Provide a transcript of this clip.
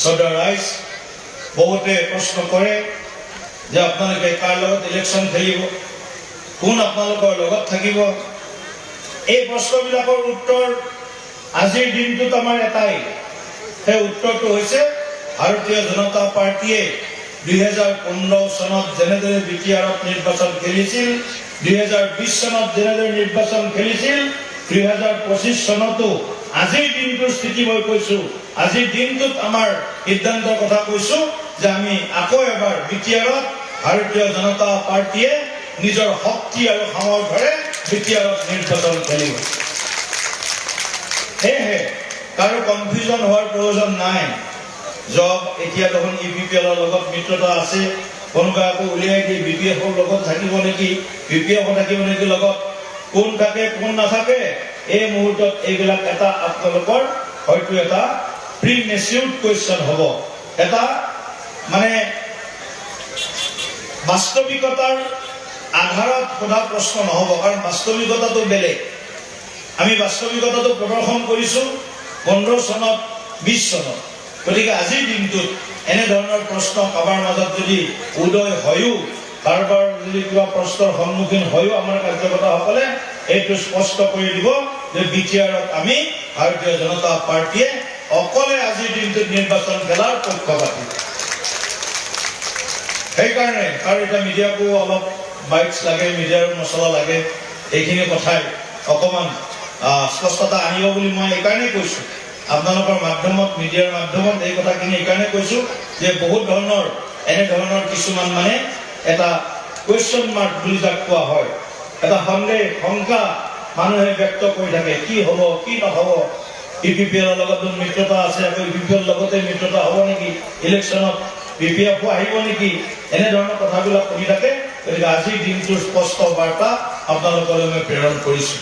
শ্ৰদ্ধা ৰাইজ বহুতে প্ৰশ্ন কৰে যে আপোনালোকে কাৰ লগত ইলেকশ্যন খেলিব? কোন আপোনালোকৰ লগত থাকিব? এই প্ৰশ্নবিলাকৰ উত্তৰ আজিৰ দিনটোত আমাৰ এটাই। সেই উত্তৰটো হৈছে, ভাৰতীয় জনতা পাৰ্টীয়ে দুহেজাৰ পোন্ধৰ চনত যেনেদৰে বি টি আৰত নিৰ্বাচন খেলিছিল, দুহেজাৰ বিশ চনত যেনেদৰে নিৰ্বাচন খেলিছিল দুহেজাৰ পঁচিছ চনতো আজিৰ দিনটোৰ স্থিতি মই কৈছো। আজিৰ দিনটোত আমাৰ সিদ্ধান্তৰ কথা কৈছো যে আমি আকৌ এবাৰ বি টি আৰত ভাৰতীয় জনতা পাৰ্টীয়ে নিজৰ শক্তি আৰু সামৰ্থ্যৰে বি টি আৰত নিৰ্বাচন খেলিব। সেয়েহে কাৰো কনফিউজন হোৱাৰ প্ৰয়োজন নাই। জব এতিয়া দেখোন ই বি পি এলৰ লগত মিত্ৰতা আছে কোনোবাই আকৌ উলিয়াই দিয়ে বি পি এফৰ লগত থাকিব নেকি বি পি এফৰ থাকিব নেকি লগত, কোন থাকে, কোন নাথাকে এই মুহূৰ্তত এইবিলাক এটা আপোনালোকৰ হয়তো এটা প্ৰি মেচিউৰ্ড কুৱেশ্যন হ'ব। এটা মানে বাস্তৱিকতাৰ আধাৰত সোধা প্ৰশ্ন নহ'ব, কাৰণ বাস্তৱিকতাটো বেলেগ। আমি বাস্তৱিকতাটো প্ৰদৰ্শন কৰিছো পোন্ধৰ চনত, বিশ চনত। গতিকে আজিৰ দিনটোত এনেধৰণৰ প্ৰশ্ন কাৰোবাৰ মাজত যদি উদয় হয়ো কাৰোবাৰ যদি কিবা প্ৰশ্নৰ সন্মুখীন হয়ো আমাৰ কাৰ্যকৰ্তাসকলে এইটো স্পষ্ট কৰি দিব যে বি টি আৰত আমি ভাৰতীয় জনতা পাৰ্টীয়ে অকলে আজিৰ দিনটোত নিৰ্বাচন খেলাৰ পক্ষপাতি। সেইকাৰণে আৰু এতিয়া মিডিয়াকো অলপ বাইটছ লাগে, মিডিয়াৰ মছলা লাগে এইখিনি কথাই অকণমান স্পষ্টতা আনিব বুলি মই এইকাৰণেই কৈছোঁ। আপোনালোকৰ মাধ্যমত, মিডিয়াৰ মাধ্যমত এই কথাখিনি এইকাৰণে কৈছোঁ যে বহুত ধৰণৰ এনেধৰণৰ কিছুমান মানে এটা কোয়েশ্চন মার্ক বুলি যাক কোৱা হয়। এটা সন্দেহ, শংকা মানুহে ব্যক্ত কৰি থাকে, কি হ'ব, কি নহ'ব? ই পি পি এলৰ লগত মিত্ৰতা আছে, আকৌ ই পি পি এলৰ লগতে মিত্ৰতা হ'ব নেকি? ইলেকশ্যনত বি পি এফো আহিব নেকি? এনেধৰণৰ কথাবিলাক শুনি থাকে। গতিকে আজিৰ দিনটোৰ স্পষ্ট বাৰ্তা আপোনালোকলৈ মই প্ৰেৰণ কৰিছোঁ।